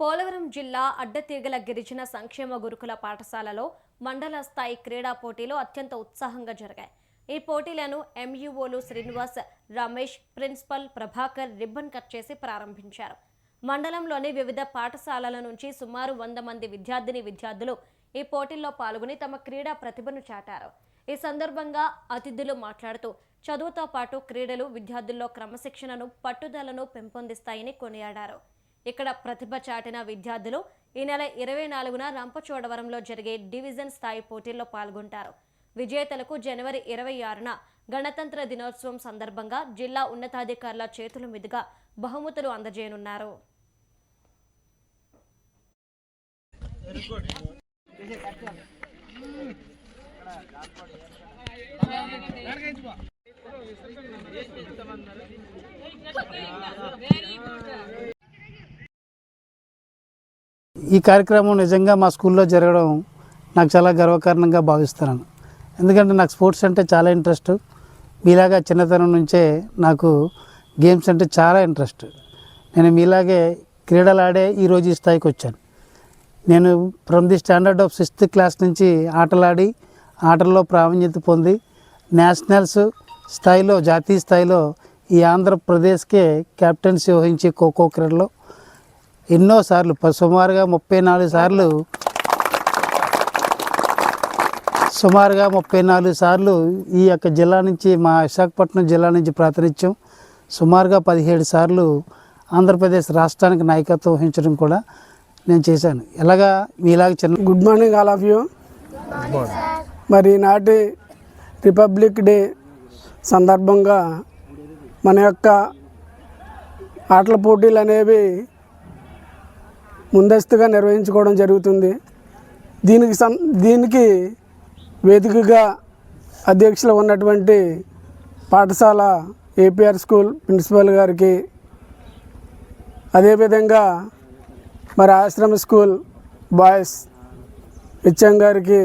పోలవరం జిల్లా అడ్డతీగల గిరిజన సంక్షేమ గురుకుల పాఠశాలలో మండల స్థాయి క్రీడా పోటీలు అత్యంత ఉత్సాహంగా జరిగాయి. ఈ పోటీలను ఎంయూఓలు Srinivas Ramesh principal Prabhakar ribbon cut చేసి ప్రారంభించారు. మండలంలోని వివిధ పాఠశాలల నుంచి సుమారు వంద మంది విద్యార్థిని విద్యార్థులు ఈ పోటీల్లో పాల్గొని తమ క్రీడా ప్రతిభను చాటారు. ఈ సందర్భంగా అతిథులు మాట్లాడుతూ చదువుతో పాటు క్రీడలు విద్యార్థుల్లో క్రమశిక్షణను పట్టుదలను పెంపొందిస్తాయని కొనియాడారు. ఇక్కడ ప్రతిభ చాటిన విద్యార్థులు ఈ నెల ఇరవై నాలుగున రంపచోడవరంలో జరిగే డివిజన్ స్థాయి పోటీల్లో పాల్గొంటారు. విజేతలకు జనవరి ఇరవై ఆరున గణతంత్ర దినోత్సవం సందర్భంగా జిల్లా ఉన్నతాధికారుల చేతుల మీదుగా బహుమతులు అందజేయనున్నారు. ఈ కార్యక్రమం నిజంగా మా స్కూల్లో జరగడం నాకు చాలా గర్వకారణంగా భావిస్తున్నాను. ఎందుకంటే నాకు స్పోర్ట్స్ అంటే చాలా ఇంట్రెస్ట్. మీలాగా చిన్నతనం నుంచే నాకు గేమ్స్ అంటే చాలా ఇంట్రెస్ట్. నేను మీలాగే క్రీడలు ఆడే ఈరోజు ఈ స్థాయికి వచ్చాను. నేను from the standard of sixth class నుంచి ఆటలాడి ఆటల్లో ప్రావీణ్యత పొంది నేషనల్స్ స్థాయిలో జాతీయ స్థాయిలో ఈ ఆంధ్రప్రదేశ్కే కెప్టెన్సీ వహించి ఖోఖో క్రీడలో ఎన్నోసార్లు ప- సుమారుగా ముప్పై నాలుగు సార్లు సుమారుగా ముప్పై నాలుగు సార్లు ఈ యొక్క జిల్లా నుంచి మా విశాఖపట్నం జిల్లా నుంచి ప్రాతినిధ్యం. సుమారుగా పదిహేడు సార్లు ఆంధ్రప్రదేశ్ రాష్ట్రానికి నాయకత్వం వహించడం కూడా నేను చేశాను. ఎలాగా మీలాగా చిన్న good morning all of you మరి ఈనాటి రిపబ్లిక్ డే సందర్భంగా మన యొక్క ఆటల పోటీలు అనేవి ముందస్తుగా నిర్వహించుకోవడం జరుగుతుంది. దీనికి సం దీనికి వేదికగా అధ్యక్షులు ఉన్నటువంటి పాఠశాల ఏపీఆర్ స్కూల్ ప్రిన్సిపల్ గారికి అదేవిధంగా మరి ఆశ్రమ స్కూల్ బాయ్స్ హెచ్ఎం గారికి